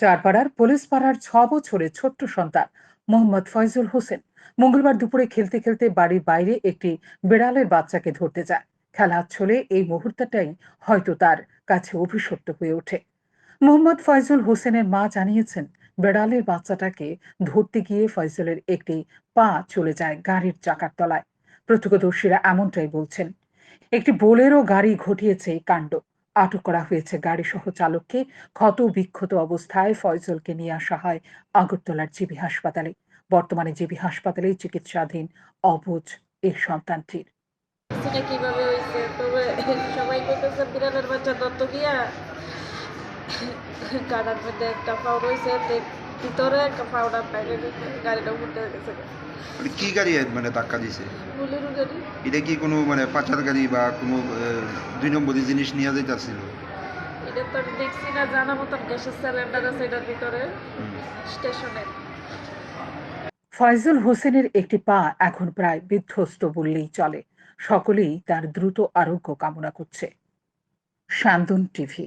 চারপাড়ার police পাড়ার ছ বছরের ছোট্ট সন্তান, মোহাম্মদ ফয়জুল হোসেন। মঙ্গলবার দুপুরে খেলতে খেলতে বাড়ির বাইরে একটি বেড়ালের বাচ্চাকে ধরতে যায়। খেলা ছলে এই মুহূর্তটাই হয়তো তার কাছে অভিশপ্ত হয়ে ওঠে। মোহাম্মদ ফয়জুল হোসেনের মা জানিয়েছেন, বেড়ালের বাচ্চাটাকে ধরতে গিয়ে ফয়জলের একটি পা চলে যায় গাড়ির চাকার তলায়। প্রত্যক্ষদর্শীরা এমনটাই বলছেন, একটি বোলেরো গাড়ি ঘটিয়েছে এই কাণ্ড। আটক করা হয়েছে। গাড়ি সহ চালককে ক্ষত বিক্ষত অবস্থায় ফয়জলকে নিয়ে আসা হয় আগরতলার জিবি হাসপাতালে। বর্তমানে জিবি হাসপাতালে চিকিৎসাধীন অবুজ এই সন্তানটির। সেটা কীভাবে হয়েছে? তবে সবাই বিড়ালের বাচ্চা দত্ত গিয়া। মধ্যে একটা রয়েছে ভিতরে একটা পাউডার গাড়িটা গেছে। মানে কি গাড়ি মানে ধাক্কা দিছে বুলেরু গাড়ি। এটা কি কোনো মানে পাচার গাড়ি বা কোনো দুই নম্বরী জিনিস নিয়ে যাইতেছিল এটা তো আমি দেখছি না জানা মতন গ্যাসের সিলিন্ডার আছে এটার ভিতরে স্টেশনে ফয়জুল হোসেনের একটি পা এখন প্রায় বিধ্বস্ত বললেই চলে। সকলেই তার দ্রুত আরোগ্য কামনা করছে। শান্তন টিভি।